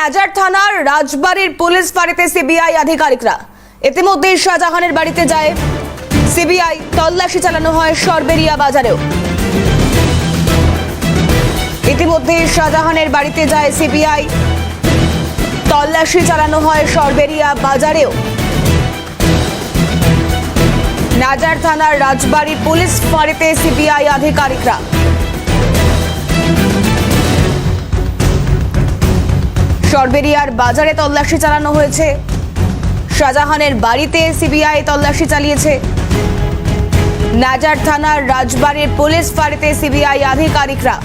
নাজার থানার রাজবাড়ির police ফাঁড়িতে CBI আধিকারিকরা। ইতিমধ্যেই শাহজাহানের বাড়িতে যায় সিবিআই। তল্লাশি চালানো হয় সরবেরিয়া বাজারেও। ইতিমধ্যে শাহজাহানের বাড়িতে যায় সিবিআই। তল্লাশি চালানো হয় সরবেরিয়া বাজারেও। নাজার থানার রাজবাড়ির পুলিশ ফাঁড়িতে সিবিআই আধিকারিকরা। সরবেরিয়ার বাজারে তল্লাশি চালানো হয়েছে। শাহজাহানের বাড়িতে সিবিআই তল্লাশি চালিয়েছে। নাজার থানার রাজবাড়ির পুলিশ ফাঁড়িতে সিবিআই আধিকারিকরা।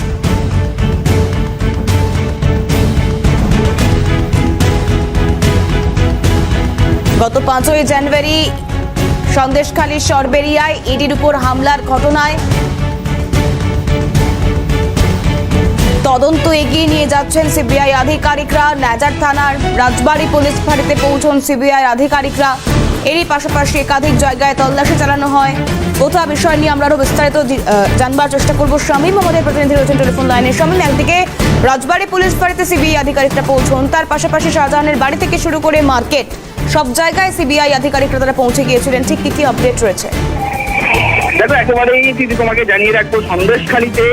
গত পাঁচই জানুয়ারি সন্দেশখালী সরবেরিয়ায় ইডির উপর হামলার ঘটনায় তদন্ত এগিয়ে নিয়ে যাচ্ছেন সিবিআই আধিকারিকরা। নাজার থানার রাজবাড়ি পুলিশ ফাঁড়িতে পৌঁছন সিবিআই আধিকারিকরা। এরই পাশাপাশি একাধিক জায়গায় তল্লাশি চালানো হয়। গোটা বিষয় নিয়ে আমরা আরও বিস্তারিত জানবার চেষ্টা করব। শামীম আমাদের প্রতিনিধি রয়েছেন টেলিফোন লাইনে। শামীম একদিকে রাজবাড়ি পুলিশ ফাঁড়িতে সিবিআই আধিকারিকরা পৌঁছন, তার পাশাপাশি শাহজাহানের বাড়ি থেকে শুরু করে মার্কেট। সব জায়গায় সিবিআই আধিকারিকরা তারা পৌঁছে গিয়েছিলেন। ঠিক কি কি আপডেট রয়েছে? দেখো, একেবারেই দিদি তোমাকে জানিয়ে রাখব, সন্দেশখালীতে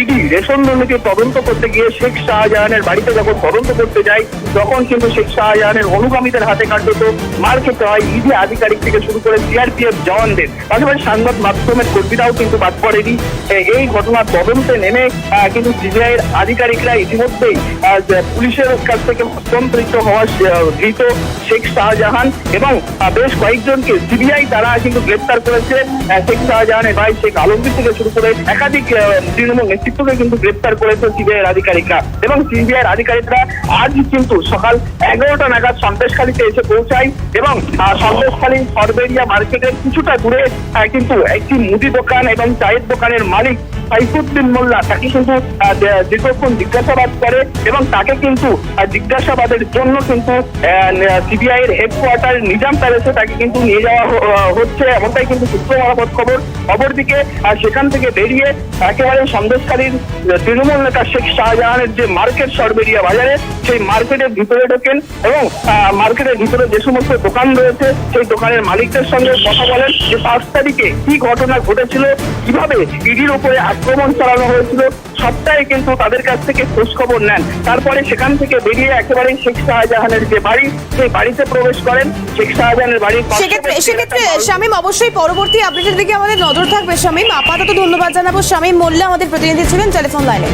ইডি, রেশন দুর্নীতির তদন্ত করতে গিয়ে শেখ শাহজাহানের বাড়িতে যখন তদন্ত করতে যায়, তখন কিন্তু শেখ শাহজাহানের অনুগামীদের হাতে কার্যত মার খেতে হয়। ইডি আধিকারিক থেকে শুরু করে সিআরপিএফ জওয়ানদের। পাশাপাশি সংবাদ মাধ্যমের কর্মীরাও কিন্তু বাদ পড়েনি। এই ঘটনার তদন্তে নেমে কিন্তু সিবিআইয়ের আধিকারিকরা ইতিমধ্যেই পুলিশের কাছ থেকে হস্তান্তরিত হওয়া ধৃত শেখ শাহজাহান এবং বেশ কয়েকজনকে সিবিআই তারা কিন্তু গ্রেপ্তার করেছে। শেখ শাহজাহানের ভাই শেখ আলমগীর থেকে শুরু করে একাধিক তৃণমূল নেতৃত্বকে কিন্তু গ্রেপ্তার করেছে সিবিআইয়ের আধিকারিকরা। এবং সিবিআইয়ের আধিকারিকরা আজ কিন্তু সকাল এগারোটা নাগাদ সন্দেশখালীতে এসে পৌঁছায় এবং সন্দেশখালী সরবেরিয়া মার্কেটের কিছুটা দূরে কিন্তু একটি মুদি দোকান এবং চায়ের দোকানের মালিক সাইফুদ্দিন মোল্লা তাকে কিন্তু দীর্ঘক্ষণ জিজ্ঞাসাবাদ করে এবং তাকে কিন্তু জিজ্ঞাসাবাদের জন্য কিন্তু সিবিআই এর হেডকোয়ার্টার নিজাম প্যালেসে তাকে কিন্তু নিয়ে যাওয়া হচ্ছে। এমনটাই কিন্তু সূত্র মারফত খবর। অপরদিকে সেখান থেকে বেরিয়ে একেবারে সন্দেশকারীর তৃণমূল নেতা শেখ শাহজাহানের যে মার্কেট সরবেরিয়া বাজারে, সেই মার্কেটের ভিতরে ঢোকেন এবং মার্কেটের ভিতরে যে সমস্ত দোকান রয়েছে, সেই দোকানের মালিকদের সঙ্গে কথা বলেন যে পাঁচ তারিখে কি ঘটনা ঘটেছিল, কীভাবে ইডির উপরে আক্রমণ চালানো হয়েছিল। সবটাই কিন্তু তাদের কাছ থেকে খোঁজখবর নেন। তারপরে সেখান থেকে বেরিয়ে একেবারে শেখ শাহজাহানের যে বাড়ি সেই বাড়িতে প্রবেশ করেন। শেখ শাহজাহানের বাড়ির সেক্ষেত্রে সেক্ষেত্রে শামীম অবশ্যই পরবর্তী আপডেটের দিকে আমাদের নজর থাকবে। শামীম আপাতত ধন্যবাদ জানাব। শামীম মোল্লা আমাদের প্রতিনিধি ছিলেন টেলিফোন লাইনে।